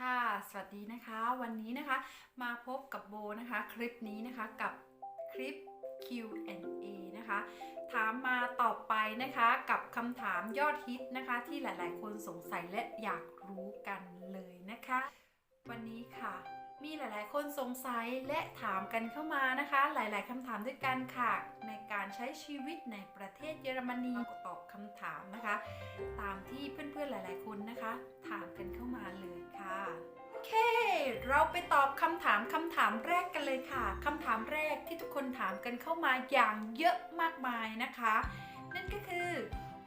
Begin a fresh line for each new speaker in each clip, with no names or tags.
ค่ะ สวัสดีนะคะ วันนี้นะคะมาพบกับโบนะคะ คลิปนี้นะคะกับคลิป Q&A นะคะ ถามมาตอบไปนะคะกับคำถามยอดฮิตนะคะ ที่หลายๆ คนสงสัยและอยากรู้กันเลยนะคะ วันนี้ค่ะ มีหลาย ๆ คนสงสัยและถามกันเข้ามานะคะ หลาย ๆคำถามด้วยกันค่ะ ในการใช้ชีวิตในประเทศเยอรมนีตอบคำถามนะคะ ตามที่เพื่อน ๆ หลาย ๆ คนนะคะ ถามกันเข้ามาเลยค่ะโอเค เราไปตอบคำถามคำถามแรกกันเลยค่ะคำถามแรกที่ทุกคนถามกันเข้ามาอย่างเยอะมากมายนะคะ นั่นก็คือ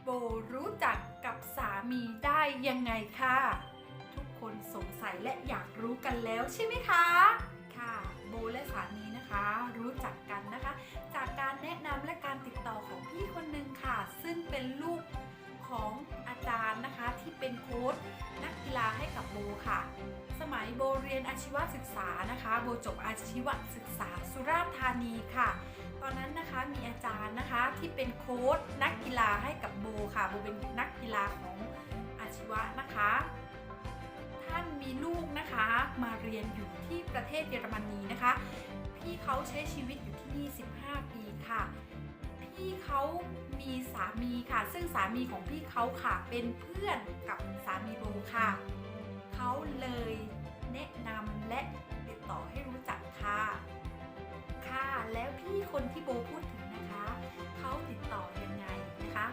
โบรู้จักกับสามีได้ยังไงคะทุกค นสงสัยและอยากรู้กันแล้วใช่ไหมคะ ค่ะโบและสามีนะคะรู้จักกันนะคะ จากการแนะนำและการติดต่อของพี่คนหนึ่งค่ะ ซึ่งเป็นลูกของอาจารย์นะคะที่เป็นโค้ชนักกีฬาให้กับโบค่ะ สมัยโบเรียนอาชีวศึกษานะคะ โบจบอาชีวศึกษาสุราษฎร์ธานีค่ะ ตอนนั้นนะคะมีอาจารย์นะคะที่เป็นโค้ชนักกีฬาให้กับโบค่ะ โบเป็นนักกีฬาของอาชีวะนะคะ ท่านมีลูกนะคะ มาเรียนอยู่ที่ประเทศเยอรมนีนะคะ พี่เขาใช้ชีวิตอยู่ที่นี่ 15 ปีค่ะ พี่เขามีสามีค่ะ ซึ่งสามีของพี่เขาค่ะเป็นเพื่อนกับสามีโบค่ะ เขาเลยแนะนำและติดต่อให้รู้จักค่ะ ค่ะ แล้วพี่คนที่โบพูดถึงนะคะ เขาติดต่อยังไงนะคะ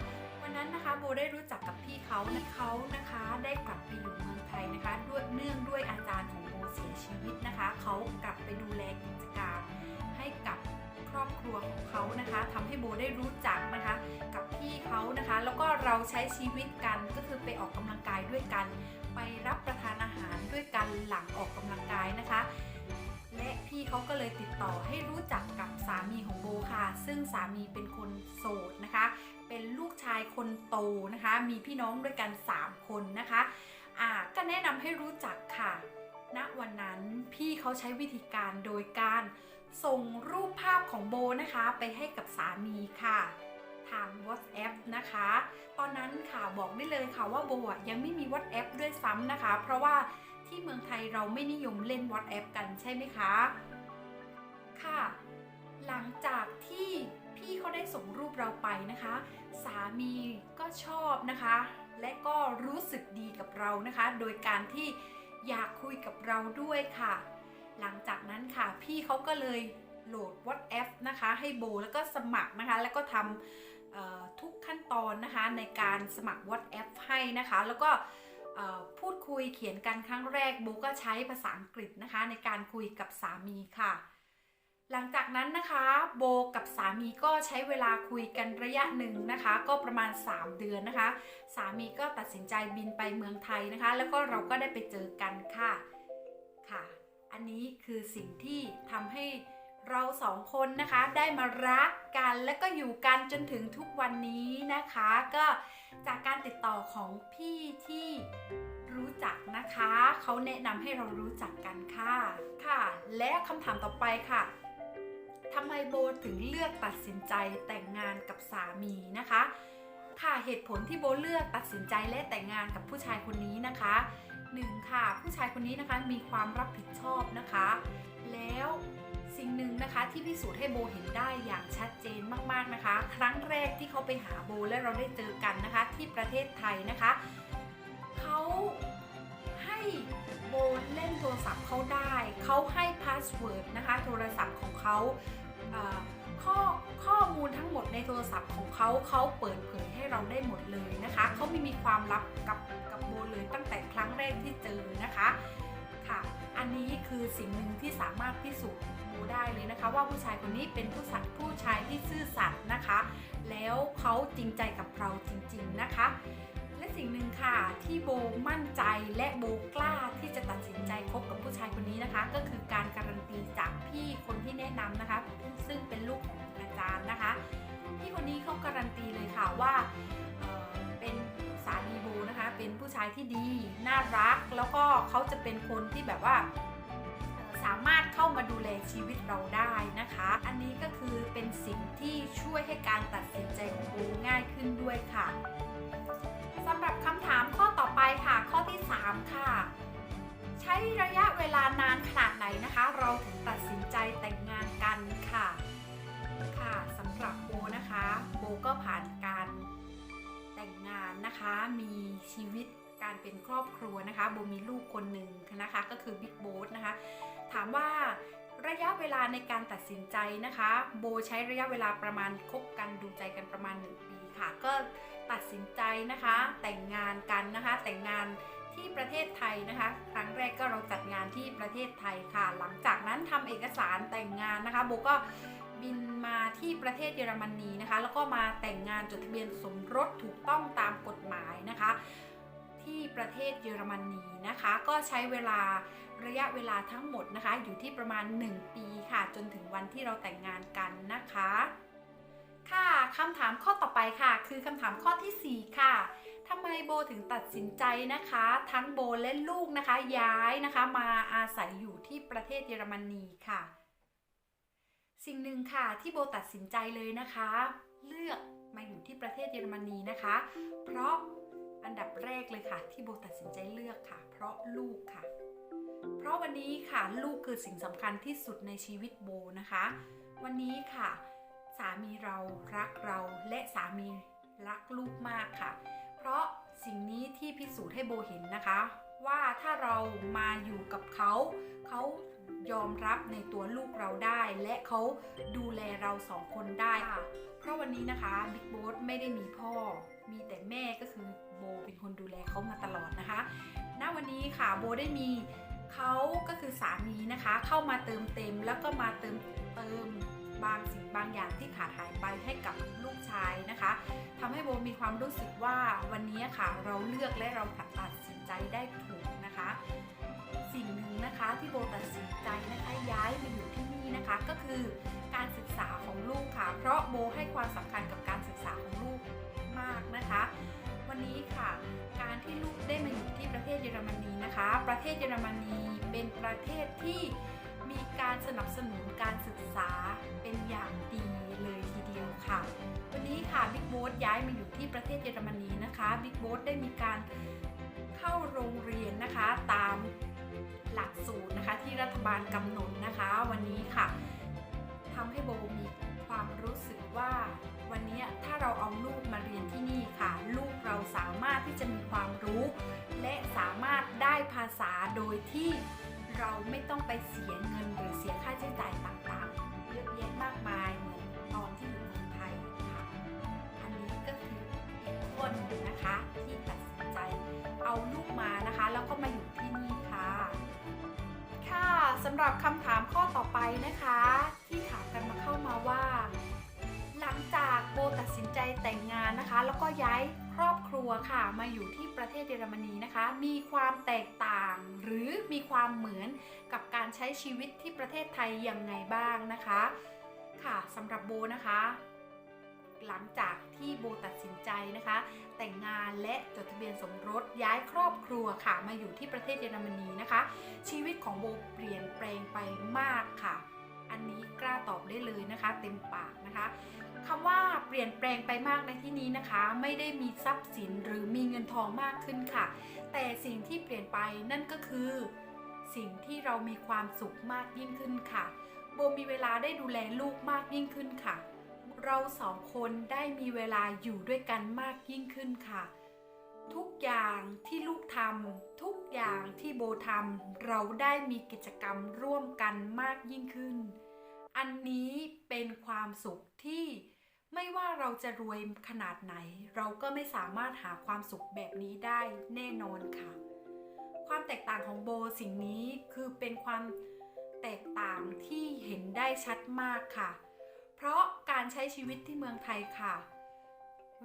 นั้นนะคะโบได้รู้จักกับพี่เขานะเขานะคะได้กลับไปอยู่เมืองไทยนะคะด้วยเนื่องด้วยอาจารย์ของโบเสียชีวิตนะคะ เขากลับไปดูแลกิจการให้กับครอบครัวของเขานะคะทำให้โบได้รู้จักนะคะ กับพี่เขานะคะ แล้วก็เราใช้ชีวิตกันก็คือไปออกกำลังกายด้วยกัน ไปรับประทานอาหารด้วยกันหลังออกกำลังกายนะคะและพี่เขาก็เลยติดต่อให้รู้จักกับสามีของโบค่ะ ซึ่งสามีเป็นคนโสดนะคะ เป็นลูกชายคนโตนะคะ มีพี่น้องด้วยกัน 3 คนนะคะอ่าก็แนะนำให้รู้จักค่ะณวันนั้นพี่เขาใช้วิธีการโดยการส่งรูปภาพของโบนะคะไปให้กับสามีค่ะ ทาง WhatsApp นะคะ ตอนนั้นค่ะบอกได้เลยค่ะว่าโบอะยังไม่มี WhatsApp ด้วยซ้ำนะคะ เพราะว่าที่เมืองไทยเราไม่นิยมเล่น WhatsApp กันใช่ไหมคะ ค่ะ หลังจากที่ พี่เขาได้ส่งรูปเราไปนะคะ สามีก็ชอบนะคะ และก็รู้สึกดีกับเรานะคะ โดยการที่อยากคุยกับเราด้วยค่ะ หลังจากนั้นค่ะ พี่เขาก็เลยโหลด WhatsApp นะคะ ให้โบแล้วก็สมัครนะคะ แล้วก็ทำทุกขั้นตอนนะคะในการสมัคร WhatsApp ให้นะคะ แล้วก็พูดคุยเขียนกันครั้งแรกโบก็ใช้ภาษาอังกฤษนะคะ ในการคุยกับสามีค่ะ หลังจากนั้นนะคะโบกับสามีก็ใช้เวลาคุยกันระยะหนึ่งนะคะ ก็ประมาณ 3 เดือนนะคะ สามีก็ตัดสินใจบินไปเมืองไทยนะคะ แล้วก็เราก็ได้ไปเจอกันค่ะค่ะ อันนี้คือสิ่งที่ทำให้เราสองคนนะคะได้มารักกันและก็อยู่กันจนถึงทุกวันนี้นะคะ ก็จากการติดต่อของพี่ที่รู้จักนะคะ เขาแนะนำให้เรารู้จักกันค่ะค่ะ และคำถามต่อไปค่ะ ทำไมโบถึงเลือกตัดสินใจแต่งงานกับสามีนะคะ ค่ะเหตุผลที่โบเลือกตัดสินใจและแต่งงานกับผู้ชายคนนี้นะคะหนึ่งค่ะ ผู้ชายคนนี้นะคะมีความรับผิดชอบนะคะ แล้วสิ่งหนึ่งนะคะที่พิสูจน์ให้โบเห็นได้อย่างชัดเจนมากๆนะคะ ครั้งแรกที่เขาไปหาโบและเราได้เจอกันนะคะ ที่ประเทศไทยนะคะเขาให้โบเล่นโทรศัพท์เขาได้ เขาให้พาสเวิร์ดนะคะ โทรศัพท์ของเขา ข้อข้อมูลทั้งหมดในโทรศัพท์ของเขาเขาเปิดเผยให้เราได้หมดเลยนะคะเขาไม่มีความลับกับกับโบเลยตั้งแต่ครั้งแรกที่เจอนะคะค่ะอันนี้คือสิ่งหนึ่งที่สามารถพิสูจน์โบได้เลยนะคะ ว่าผู้ชายคนนี้เป็นผู้สัตย์ผู้ชายที่ซื่อสัตย์นะคะ แล้วเขาจริงใจกับเราจริง ๆนะคะ สิ่งหนึ่งค่ะ ที่โบมั่นใจและโบกล้าที่จะตัดสินใจคบกับผู้ชายคนนี้นะคะ ก็คือการการันตีจากพี่คนที่แนะนำนะคะ ซึ่งเป็นลูกของอาจารย์นะคะ พี่คนนี้เขาการันตีเลยค่ะว่าเเป็นสามีโบนะคะ เป็นผู้ชายที่ดีน่ารัก แล้วก็เขาจะเป็นคนที่แบบว่าสามารถเข้ามาดูแลชีวิตเราได้นะคะ อันนี้ก็คือเป็นสิ่งที่ช่วยให้การตัดสินใจของโบง่ายขึ้นด้วยค่ะ สำหรับคำถามข้อต่อไปค่ะ ข้อที่ 3 ค่ะ ใช้ระยะเวลานานขนาดไหนนะคะ เราถึงตัดสินใจแต่งงานกันค่ะ ค่ะสำหรับโบนะคะโบก็ผ่านการแต่งงานนะคะ มีชีวิตการเป็นครอบครัวนะคะโบมีลูกคนหนึ่งนะคะ ก็คือบิ๊กโบสนะคะ ถามว่าระยะเวลาในการตัดสินใจนะคะ โบใช้ระยะเวลาประมาณคบกันดูใจกันประมาณ 1 ปีค่ะ ก็ ตัดสินใจนะคะ แต่งงานกันนะคะ แต่งงานที่ประเทศไทยนะคะ ครั้งแรกก็เราจัดงานที่ประเทศไทยค่ะ หลังจากนั้นทำเอกสารแต่งงานนะคะโบก็บินมาที่ประเทศเยอรมนีนะคะ แล้วก็มาแต่งงานจดทะเบียนสมรสถูกต้องตามกฎหมายนะคะ ที่ประเทศเยอรมนีนะคะ ก็ใช้เวลาระยะเวลาทั้งหมดนะคะ อยู่ที่ประมาณ 1 ปีค่ะ จนถึงวันที่เราแต่งงานกันนะคะ ค่ะคำถามข้อต่อไปค่ะ คือคำถามข้อทีสี่ 4 ค่ะทำไมโบถึงตัดสินใจนะคะ ทั้งโบและลูกนะคะ ย้ายนะคะ มาอาศัยอยู่ที่ประเทศเยอรมนีค่ะ สิ่งหนึ่งค่ะที่โบตัดสินใจเลยนะคะ เลือกมาอยู่ที่ประเทศเยอรมนีนะคะ เพราะอันดับแรกเลยค่ะ ที่โบตัดสินใจเลือกค่ะ เพราะลูกค่ะ เพราะวันนี้ค่ะลูกคือสิ่งสำคัญที่สุดในชีวิตโบนะคะ วันนี้ค่ะ สามีเรารักเราและสามีรักลูกมากค่ะ เพราะสิ่งนี้ที่พิสูจน์ให้โบเห็นนะคะ ว่าถ้าเรามาอยู่กับเขาเขายอมรับในตัวลูกเราได้ และเขาดูแลเราสองคนได้ค่ะ เพราะวันนี้นะคะบิ๊กโบสไม่ได้มีพ่อ มีแต่แม่ก็คือโบเป็นคนดูแลเขามาตลอดนะคะ ณ วันนี้ค่ะโบได้มีเขาก็คือสามีนะคะ เข้ามาเติมเต็มแล้วก็มาเติมเติม บางสิ่งบางอย่างที่ขาดหายไปให้กับลูกชายนะคะทำให้โบมีความรู้สึกว่าวันนี้ค่ะเราเลือกและเราตัดสินใจได้ถูกนะคะ สิ่งหนึ่งนะคะที่โบตัดสินใจนะคะย้ายมาอยู่ที่นี่นะคะก็คือการศึกษาของลูกค่ะ เพราะโบให้ความสำคัญกับการศึกษาของลูกมากนะคะ วันนี้ค่ะ การที่ลูกได้มาอยู่ที่ประเทศเยอรมนีนะคะ ประเทศเยอรมนีเป็นประเทศที่ มีการสนับสนุนการศึกษาเป็นอย่างดีเลยทีเดียวค่ะ วันนี้ค่ะบิ๊กโบ๊ทย้ายมาอยู่ที่ประเทศเยอรมนีนะคะบิ๊กโบ๊ทได้มีการเข้าโรงเรียนนะคะตามหลักสูตรนะคะที่รัฐบาลกำหนดนะคะ วันนี้ค่ะทำให้โบมีความรู้สึกว่าวันนี้ถ้าเราเอาลูกมาเรียนที่นี่ค่ะ ลูกเราสามารถที่จะมีความรู้ และสามารถได้ภาษาโดยที่ เราไม่ต้องไปเสียเงินหรือเสียค่าใช้จ่ายต่างๆ เยอะแยะมากมายเหมือนตอนที่อยู่เมืองไทยค่ะอันนี้ก็คืออีกคนหนึ่งนะคะที่ตัดสินใจเอาลูกมานะคะ แล้วก็มาอยู่ที่นี่ค่ะ ค่ะสำหรับคำถามข้อต่อไปนะคะ ที่ถามกันมาเข้ามาว่า จากโบตัดสินใจแต่งงานนะคะ แล้วก็ย้ายครอบครัวค่ะ มาอยู่ที่ประเทศเยอรมนีนะคะ มีความแตกต่าง หรือมีความเหมือนกับการใช้ชีวิตที่ประเทศไทยยังไงบ้างนะคะ ค่ะสำหรับโบนะคะ หลังจากที่โบตัดสินใจนะคะ แต่งงานและจดทะเบียนสมรสย้ายครอบครัวค่ะ มาอยู่ที่ประเทศเยอรมนีนะคะ ชีวิตของโบเปลี่ยนแปลงไปมากค่ะ อันนี้กล้าตอบได้เลยนะคะ เต็มปากนะคะ คำว่าเปลี่ยนแปลงไปมากในที่นี้นะคะ ไม่ได้มีทรัพย์สินหรือมีเงินทองมากขึ้นค่ะ แต่สิ่งที่เปลี่ยนไปนั่นก็คือ สิ่งที่เรามีความสุขมากยิ่งขึ้นค่ะโบมีเวลาได้ดูแลลูกมากยิ่งขึ้นค่ะ เราสองคนได้มีเวลาอยู่ด้วยกันมากยิ่งขึ้นค่ะ ทุกอย่างที่ลูกทำทุกอย่างที่โบทำเราได้มีกิจกรรมร่วมกันมากยิ่งขึ้น อันนี้เป็นความสุขที่ ไม่ว่าเราจะรวยขนาดไหน เราก็ไม่สามารถหาความสุขแบบนี้ได้แน่นอนค่ะ ความแตกต่างของโบสิ่งนี้คือเป็นความแตกต่างที่เห็นได้ชัดมากค่ะ เพราะการใช้ชีวิตที่เมืองไทยค่ะ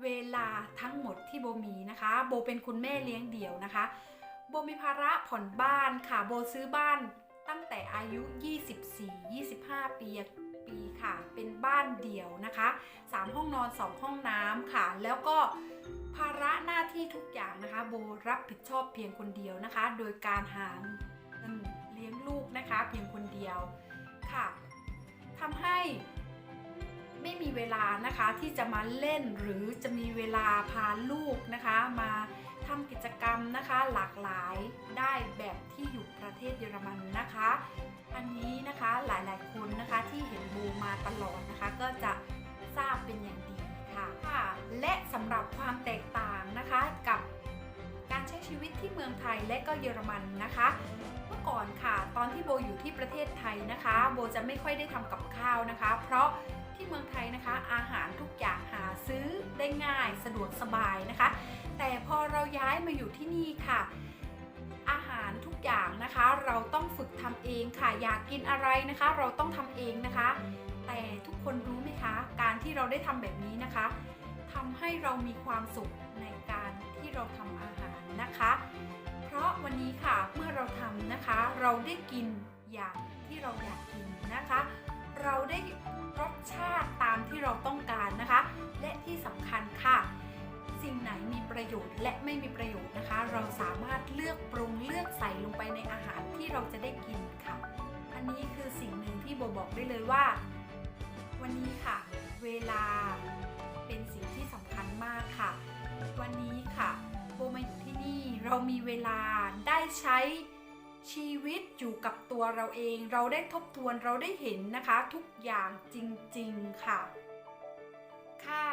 เวลาทั้งหมดที่โบมีนะคะ โบเป็นคุณแม่เลี้ยงเดี่ยวนะคะ โบมีภาระผ่อนบ้านค่ะ โบซื้อบ้านตั้งแต่อายุ 24-25 ปี ปีค่ะ เป็นบ้านเดี่ยวนะคะ 3 ห้องนอน 2 ห้องน้ำค่ะ แล้วก็ภาระหน้าที่ทุกอย่างนะคะ โบรับผิดชอบเพียงคนเดียวนะคะ โดยการหาเงินเลี้ยงลูกนะคะ เพียงคนเดียวค่ะทำให้ไม่มีเวลานะคะที่จะมาเล่นหรือจะมีเวลาพาลูกนะคะ มาทำกิจกรรมนะคะหลากหลายได้แบบที่อยู่ประเทศเยอรมันนะคะ อันนี้นะคะหลายๆคนนะคะที่เห็นโบมาตลอดนะคะ ก็จะทราบเป็นอย่างดีค่ะค่ะ และสำหรับความแตกต่างนะคะกับการใช้ชีวิตที่เมืองไทยและก็เยอรมันนะคะ เมื่อก่อนค่ะตอนที่โบอยู่ที่ประเทศไทยนะคะ โบจะไม่ค่อยได้ทำกับข้าวนะคะ เพราะที่เมืองไทยนะคะ อาหารทุกอย่างหาซื้อได้ง่ายสะดวกสบายนะคะ แต่พอเราย้ายมาอยู่ที่นี่ค่ะ ทุกอย่างนะคะ เราต้องฝึกทำเองค่ะอยากกินอะไรนะคะ เราต้องทำเองนะคะ แต่ทุกคนรู้ไหมคะ การที่เราได้ทำแบบนี้นะคะทำให้เรามีความสุขในการที่เราทำอาหารนะคะ เพราะวันนี้ค่ะเมื่อเราทำนะคะ เราได้กินอย่างที่เราอยากกินนะคะ เราได้รสชาติตามที่เราต้องการนะคะ และที่สำคัญค่ะ ยชน์ และไม่มีประโยชน์นะคะ เราสามารถเลือกปรุงเลือกใส่ลงไปในอาหารที่เราจะได้กินค่ะ อันนี้คือสิ่งหนึ่งที่โบบอกได้เลยว่า วันนี้ค่ะ เวลาเป็นสิ่งที่สำคัญมากค่ะ วันนี้ค่ะโบมาอยู่ที่นี่เรามีเวลาได้ใช้ชีวิตอยู่กับตัวเราเอง เราได้ทบทวนเราได้เห็นนะคะ ทุกอย่างจริง ๆ ค่ะ ค่ะ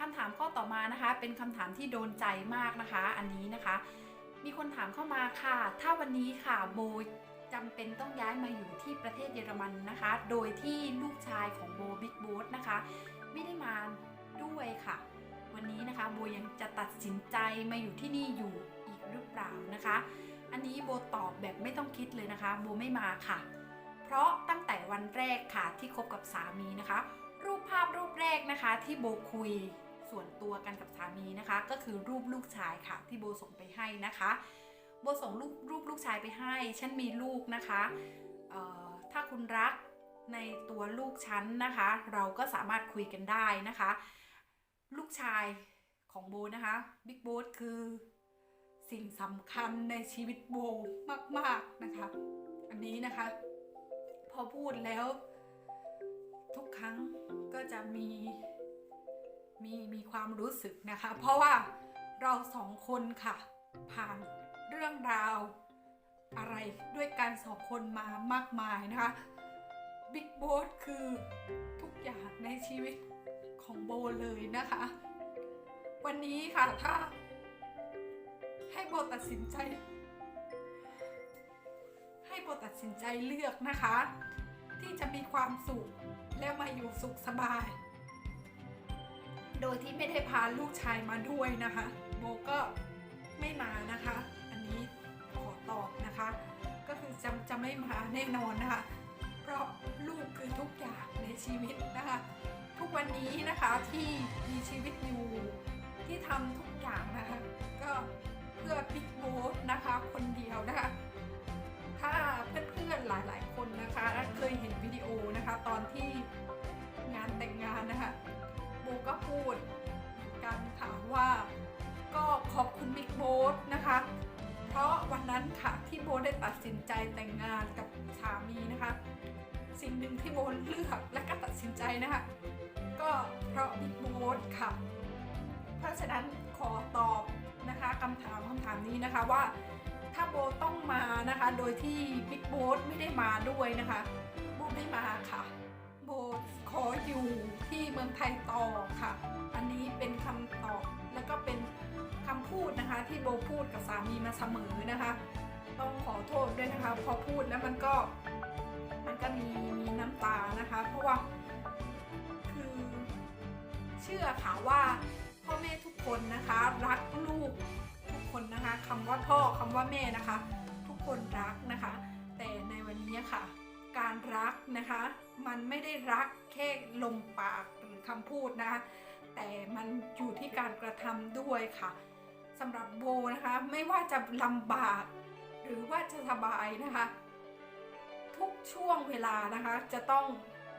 คำถามข้อต่อมานะคะ เป็นคำถามที่โดนใจมากนะคะ อันนี้นะคะ มีคนถามเข้ามาค่ะ ถ้าวันนี้ค่ะโบจำเป็นต้องย้ายมาอยู่ที่ประเทศเยอรมันนะคะ โดยที่ลูกชายของโบบิ๊กโบสนะคะ ไม่ได้มาด้วยค่ะ วันนี้นะคะโบยังจะตัดสินใจมาอยู่ที่นี่อยู่อีกหรือเปล่านะคะ อันนี้โบตอบแบบไม่ต้องคิดเลยนะคะโบไม่มาค่ะ เพราะตั้งแต่วันแรกค่ะที่คบกับสามีนะคะ รูปภาพรูปแรกนะคะที่โบคุย ส่วนตัวกันกับสามีนะคะ ก็คือรูปลูกชายค่ะ ที่โบส่งไปให้นะคะ โบส่งรูปรูปลูกชายไปให้ ฉันมีลูกนะคะถ้าคุณรักในตัวลูกฉันนะคะ เราก็สามารถคุยกันได้นะคะ ลูกชายของโบนะคะบิ๊กโบสคือสิ่งสำคัญในชีวิตโบมาก ๆ นะคะ อันนี้นะคะ พอพูดแล้ว ทุกครั้งก็จะมี มีมีความรู้สึกนะคะ เพราะว่าเราสองคนค่ะ ผ่านเรื่องราว อะไรด้วยกันสองคนมามากมายนะคะบิ๊กโบสคือทุกอย่างในชีวิตของโบเลยนะคะ วันนี้ค่ะถ้า ให้โบตัดสินใจ ให้โบตัดสินใจเลือกนะคะ ที่จะมีความสุขแล้วมาอยู่สุขสบาย โดยที่ไม่ได้พาลูกชายมาด้วยนะคะ โบก็ไม่มานะคะ อันนี้ขอตอบนะคะ ก็คือจะจะไม่มาแน่นอนนะคะ เพราะลูกคือทุกอย่างในชีวิตนะคะ ทุกวันนี้นะคะที่มีชีวิตอยู่ที่ทำทุกอย่างนะคะ ก็เพื่อบิ๊กโบสนะคะคนเดียวนะคะถ้าเพื่อนๆหลายๆคนนะคะ เคยเห็นวิดีโอนะคะ ตอนที่งานแต่งงานนะคะ โบก็พูดกันค่ะว่าก็ขอบคุณบิ๊กโบสนะคะ เพราะวันนั้นค่ะที่โบได้ตัดสินใจแต่งงานกับสามีนะคะ สิ่งหนึ่งที่โบเลือกและก็ตัดสินใจนะคะ ก็เพราะบิ๊กโบสค่ะ เพราะฉะนั้นขอตอบนะคะคำถามคำถามนี้นะคะว่าถ้าโบต้องมานะคะ โดยที่บิ๊กโบสไม่ได้มาด้วยนะคะโบไม่มาค่ะ มืองไทยต่อค่ะ อันนี้เป็นคำตอบแล้วก็เป็นคำพูดนะคะ ที่โบพูดกับสามีมาเสมอนะคะ ต้องขอโทษด้วยนะคะ พอพูดแล้วมันก็มันก็มีมีน้ำตานะคะ เพราะว่าคือเชื่อค่ะว่าพ่อแม่ทุกคนนะคะ รักลูกทุกคนนะคะคำว่าพ่อคำว่าแม่นะคะ ทุกคนรักนะคะ แต่ในวันนี้ค่ะการรักนะคะ มันไม่ได้รักแค่ลมปาก คำพูดนะคะ แต่มันอยู่ที่การกระทำด้วยค่ะสำหรับโบนะคะ ไม่ว่าจะลำบาก หรือว่าจะสบายนะคะ ทุกช่วงเวลานะคะ จะต้อง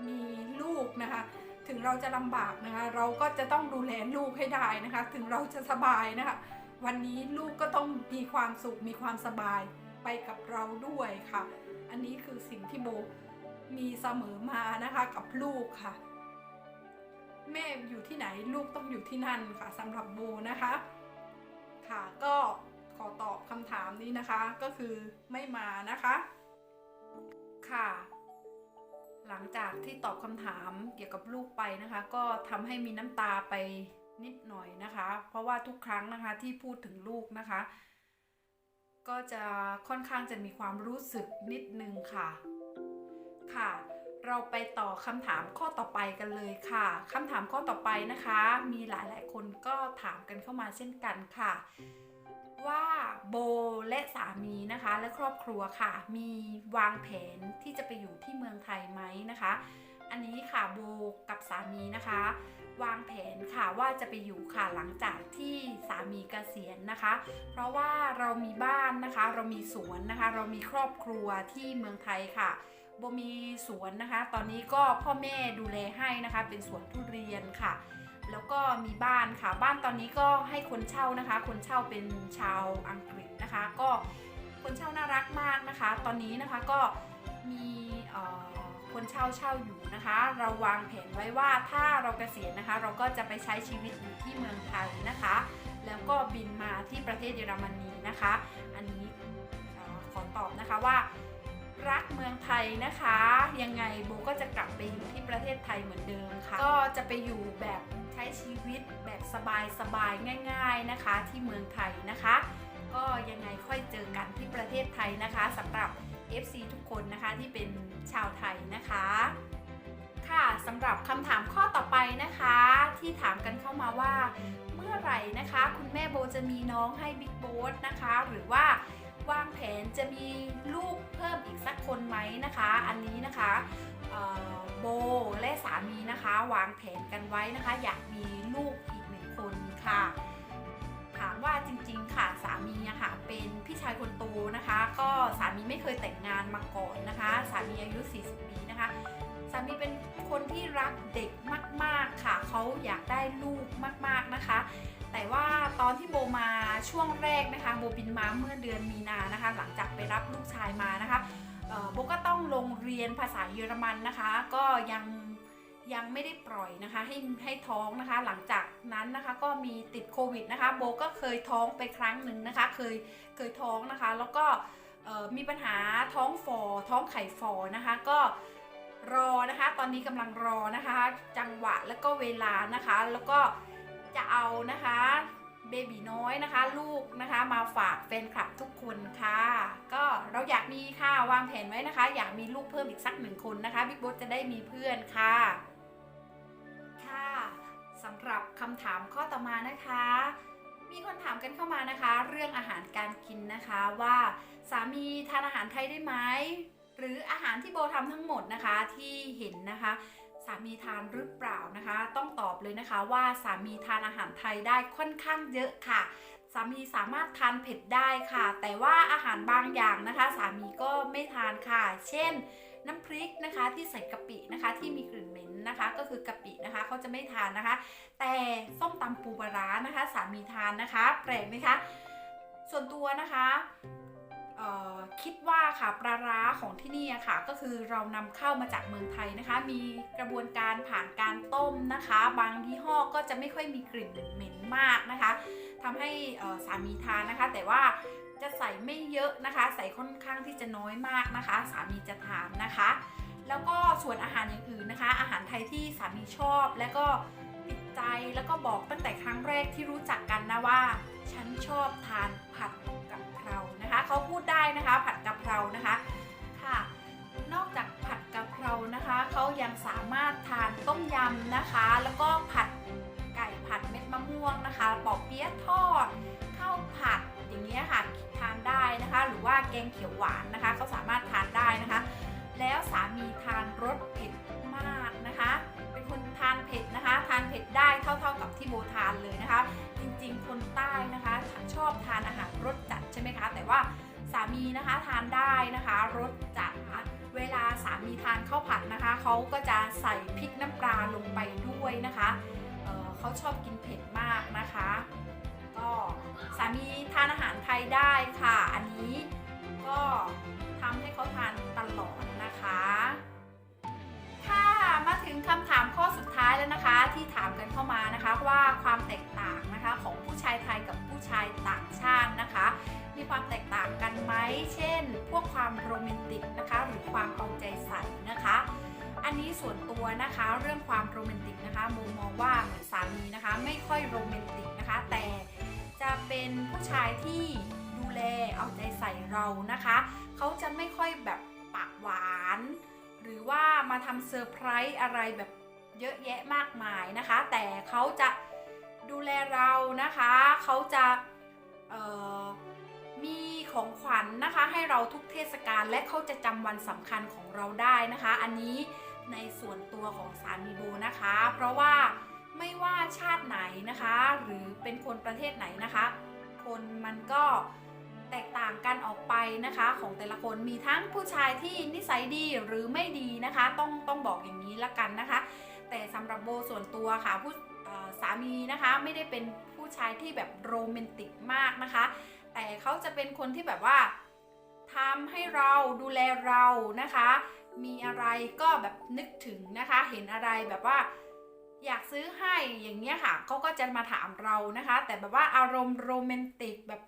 มีลูกนะคะ ถึงเราจะลำบากนะคะ เราก็จะต้องดูแลลูกให้ได้นะคะ ถึงเราจะสบายนะคะ วันนี้ลูกก็ต้องมีความสุขมีความสบายไปกับเราด้วยค่ะ อันนี้คือสิ่งที่โบมีเสมอมานะคะกับลูกค่ะ แม่อยู่ที่ไหนลูกต้องอยู่ที่นั่นค่ะสำหรับโบนะคะค่ะก็ขอตอบคำถามนี้นะคะก็คือไม่มานะคะค่ะ หลังจากที่ตอบคำถามเกี่ยวกับลูกไปนะคะ ก็ทำให้มีน้ำตาไปนิดหน่อยนะคะ เพราะว่าทุกครั้งนะคะที่พูดถึงลูกนะคะ ก็จะค่อนข้างจะมีความรู้สึกนิดนึงค่ะค่ะ เราไปต่อคำถามข้อต่อไปกันเลยค่ะคำถามข้อต่อไปนะคะ มีหลายๆ คนก็ถามกันเข้ามาเช่นกันค่ะ ว่าโบและสามีนะคะ และครอบครัวค่ะ มีวางแผนที่จะไปอยู่ที่เมืองไทยไหมนะคะ อันนี้ค่ะโบกับสามีนะคะ วางแผนค่ะว่าจะไปอยู่ค่ะหลังจากที่สามีเกษียณนะคะ เพราะว่าเรามีบ้านนะคะ เรามีสวนนะคะ เรามีครอบครัวที่เมืองไทยค่ะ โบมีสวนนะคะ ตอนนี้ก็พ่อแม่ดูแลให้นะคะ เป็นสวนทุเรียนค่ะ แล้วก็มีบ้านค่ะ บ้านตอนนี้ก็ให้คนเช่านะคะ คนเช่าเป็นชาวอังกฤษนะคะ ก็คนเช่าน่ารักมากนะคะ ตอนนี้นะคะก็มีคนเช่าเช่าอยู่นะคะ เราวางแผนไว้ว่าถ้าเราเกษียณนะคะ เราก็จะไปใช้ชีวิตอยู่ที่เมืองไทยนะคะ แล้วก็บินมาที่ประเทศเยอรมนีนะคะ อันนี้ออขอตอบนะคะว่า รักเมืองไทยนะคะ ยังไงโบก็จะกลับไปอยู่ที่ประเทศไทยเหมือนเดิมค่ะ ก็จะไปอยู่แบบใช้ชีวิตแบบสบายๆง่าย ๆนะคะ ที่เมืองไทยนะคะ ก็ยังไงค่อยเจอกันที่ประเทศไทยนะคะสำหรับ FC ทุกคนนะคะที่เป็นชาวไทยนะคะ ค่ะสำหรับคำถามข้อต่อไปนะคะ ที่ถามกันเข้ามาว่า เมื่อไหร่นะคะ คุณแม่โบจะมีน้องให้บิ๊กโบ๊ทนะคะ หรือว่า วางแผนจะมีลูกเพิ่มอีกสักคนไหมนะคะ อันนี้นะคะโบและสามีนะคะ วางแผนกันไว้นะคะ อยากมีลูกอีกหนึ่งคนค่ะ ถามว่าจริงๆค่ะสามีอะค่ะเป็นพี่ชายคนโตนะคะ ก็สามีไม่เคยแต่งงานมาก่อนนะคะ สามีอายุ 40 ปีนะคะสามีเป็นคนที่รักเด็กมาก ๆค่ะเขาอยากได้ลูกมาก ๆนะคะ แต่ว่าตอนที่โบมาช่วงแรกนะคะโบบินมาเมื่อเดือนมีนานะคะ หลังจากไปรับลูกชายมานะคะโบก็ต้องลงเรียนภาษาเยอรมันนะคะ ก็ยังยังไม่ได้ปล่อยนะคะให้ให้ท้องนะคะ หลังจากนั้นนะคะก็มีติดโควิดนะคะโบก็เคยท้องไปครั้งหนึ่งนะคะ เคยเคยท้องนะคะ แล้วก็มีปัญหาท้องฟอท้องไข่ฟอนะคะ ก็รอนะคะ ตอนนี้กำลังรอนะคะ จังหวะแล้วก็เวลานะคะ แล้วก็ จะเอานะคะเบบีน้อยนะคะ ลูกนะคะมาฝากแฟนคลับทุกคนค่ะ ก็เราอยากมีค่ะวางแผนไว้นะคะ อยากมีลูกเพิ่มอีกสักหนึ่งคนนะคะบิ๊กโบจะได้มีเพื่อนค่ะ ค่ะสำหรับคำถามข้อต่อมานะคะ มีคนถามกันเข้ามานะคะ เรื่องอาหารการกินนะคะว่าสามีทานอาหารไทยได้ไหมหรืออาหารที่โบทำทั้งหมดนะคะที่เห็นนะคะามีทานหรือเปล่านะคะ ต้องตอบเลยนะคะว่าสามีทานอาหารไทยได้ค่อนข้างเยอะค่ะสามีสามารถทานเผ็ดได้ค่ะ แต่ว่าอาหารบางอย่างนะคะ สามีก็ไม่ทานค่ะ เช่น น้ำพริกนะคะที่ใส่กะปินะคะที่มีกลิ่นเหม็นนะคะ ก็คือกะปินะคะเขาจะไม่ทานนะคะ แต่ส้มตำปูปลาร้านะคะ สามีทานนะคะ แปลกไหมคะ ส่วนตัวนะคะ คิดว่าค่ะปลาร้าของที่นี่ค่ะ ก็คือเรานำเข้ามาจากเมืองไทยนะคะ มีกระบวนการผ่านการต้มนะคะ บางยี่ห้อก็จะไม่ค่อยมีกลิ่นเหม็นมากนะคะทำให้สามีทานนะคะ แต่ว่าจะใส่ไม่เยอะนะคะ ใส่ค่อนข้างที่จะน้อยมากนะคะ สามีจะทานนะคะ แล้วก็ส่วนอาหารอย่างอื่นนะคะ อาหารไทยที่สามีชอบ และก็ติดใจแล้วก็บอกตั้งแต่ครั้งแรกที่รู้จักกันนะว่า นะคะ แล้วก็ผัดไก่ผัดเม็ดมะม่วงนะคะปอกเปี๊ยะทอดข้าวผัดอย่างเงี้ยค่ะทานได้นะคะ หรือว่าแกงเขียวหวานนะคะเขาสามารถทานได้นะคะ แล้วสามีทานรสเผ็ดมากนะคะ เป็นคนทานเผ็ดนะคะ ทานเผ็ดได้เท่า ๆกับที่โบทานเลยนะคะ จริงๆคนใต้นะคะชอบทานอาหารรสจัดใช่ไหมคะ แต่ว่าสามีนะคะทานได้นะคะรส ก็จะใส่พริกน้ำปลาลงไปด้วยนะคะเเขาชอบกินเผ็ดมากนะคะ ก็สามีทานอาหารไทยได้ค่ะ อันนี้ก็ทำให้เขาทานตลอดนะคะ ค่ะมาถึงคำถามข้อสุดท้ายแล้วนะคะ ที่ถามกันเข้ามานะคะว่าความแตกต่างนะคะของผู้ชายไทยกับผู้ชายต่างชาตินะคะ มีความแตกต่างกันไหม เช่น พวกความโรแมนติกนะคะ หรือความเอาใจใส่นะคะ อันนี้ส่วนตัวนะคะเรื่องความโรแมนติกนะคะโมมองว่าเหมือนสามีนะคะไม่ค่อยโรแมนติกนะคะ แต่จะเป็นผู้ชายที่ดูแลเอาใจใส่เรานะคะ เขาจะไม่ค่อยแบบปากหวาน หรือว่ามาทำเซอร์ไพรส์อะไรแบบเยอะแยะมากมายนะคะ แต่เขาจะดูแลเรานะคะ เขาจะมีของขวัญนะคะให้เราทุกเทศกาลและเขาจะจำวันสำคัญของเราได้นะคะ อันนี้ ในส่วนตัวของสามีโบนะคะ เพราะว่าไม่ว่าชาติไหนนะคะ หรือเป็นคนประเทศไหนนะคะ คนมันก็แตกต่างกันออกไปนะคะของแต่ละคนมีทั้งผู้ชายที่นิสัยดีหรือไม่ดีนะคะ ต้องต้องบอกอย่างนี้ละกันนะคะ แต่สำหรับโบส่วนตัวค่ะผู้สามีนะคะไม่ได้เป็นผู้ชายที่แบบโรแมนติกมากนะคะ แต่เขาจะเป็นคนที่แบบว่าทำให้เราดูแลเรานะคะ มีอะไรก็แบบนึกถึงนะคะ เห็นอะไรแบบว่าอยากซื้อให้อย่างเงี้ยค่ะเขาก็จะมาถามเรานะคะ แต่แบบว่าอารมณ์โรแมนติกแบบ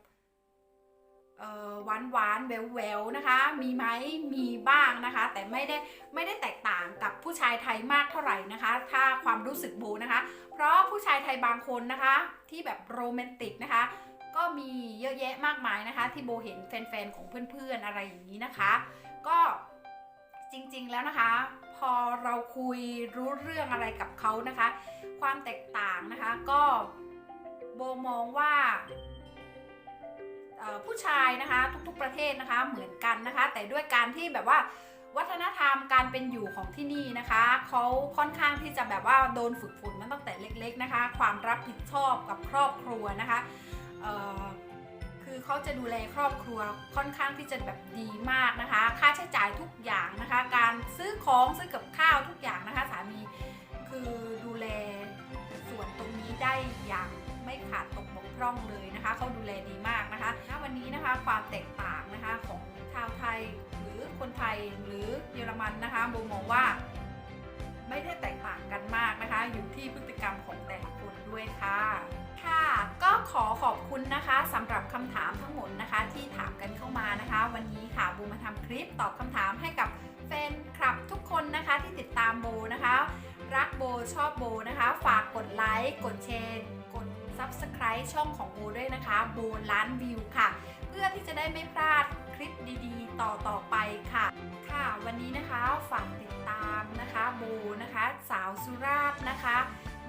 เออหวานหวานแววแววนะคะ มีไหมมีบ้างนะคะ แต่ไม่ได้ไม่ได้แตกต่างกับผู้ชายไทยมากเท่าไหร่นะคะ ถ้าความรู้สึกโบนะคะ เพราะผู้ชายไทยบางคนนะคะ ที่แบบโรแมนติกนะคะ ก็มีเยอะแยะมากมายนะคะ ที่โบเห็นแฟนๆของเพื่อนๆอะไรอย่างนี้นะคะ ก็ จริงๆแล้วนะคะ พอเราคุยรู้เรื่องอะไรกับเขานะคะ ความแตกต่างนะคะก็โบมองว่าผู้ชายนะคะทุกๆประเทศนะคะเหมือนกันนะคะ แต่ด้วยการที่แบบว่าวัฒนธรรมการเป็นอยู่ของที่นี่นะคะเขาค่อนข้างที่จะแบบว่าโดนฝึกฝนมาตั้งแต่เล็ก ๆนะคะ ความรับผิดชอบกับครอบครัวนะคะ คือเขาจะดูแลครอบครัวค่อนข้างที่จะแบบดีมากนะคะ ค่าใช้จ่ายทุกอย่างนะคะ การซื้อของซื้อกับข้าวทุกอย่างนะคะ สามีคือดูแลส่วนตรงนี้ได้อย่างไม่ขาดตกบกพร่องเลยนะคะเขาดูแลดีมากนะคะณวันนี้นะคะความแตกต่างนะคะของชาวไทยหรือคนไทยหรือเยอรมันนะคะโบมองว่าไม่ได้แตกต่างกันมากนะคะ อยู่ที่พฤติกรรมของแต่ละคนด้วยค่ะ ค่ะ ก็ขอขอบคุณนะคะสำหรับคำถามทั้งหมดนะคะ ที่ถามกันเข้ามานะคะ วันนี้ค่ะโบมาทำคลิปตอบคำถามให้กับแฟนคลับทุกคนนะคะที่ติดตามโบนะคะ รักโบชอบโบนะคะ ฝากกดไลค์กดแชร์กด Subscribe ช่องของโบด้วยนะคะโบล้านวิวค่ะ เพื่อที่จะได้ไม่พลาดคลิปดีๆ ต่อต่อๆไปค่ะ ค่ะวันนี้นะคะฝากติดตามนะคะโบนะคะ สาวสุราษฎร์นะคะ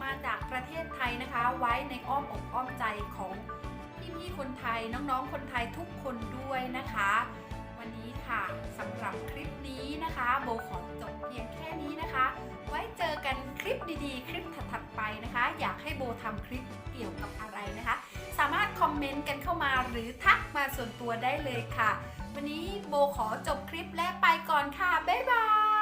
มาจากประเทศไทยนะคะ ไว้ในอ้อมอกอ้อมใจของพี่ๆคนไทยน้องๆคนไทยทุกคนด้วยนะคะ วันนี้ค่ะสำหรับคลิปนี้นะคะ โบขอจบเพียงแค่นี้นะคะ ไว้เจอกันคลิปดีๆ คลิปถัดๆไปนะคะ อยากให้โบทำคลิปเกี่ยวกับอะไรนะคะ สามารถคอมเมนต์กันเข้ามาหรือทักมาส่วนตัวได้เลยค่ะ วันนี้โบขอจบคลิปและไปก่อนค่ะบ๊ายบาย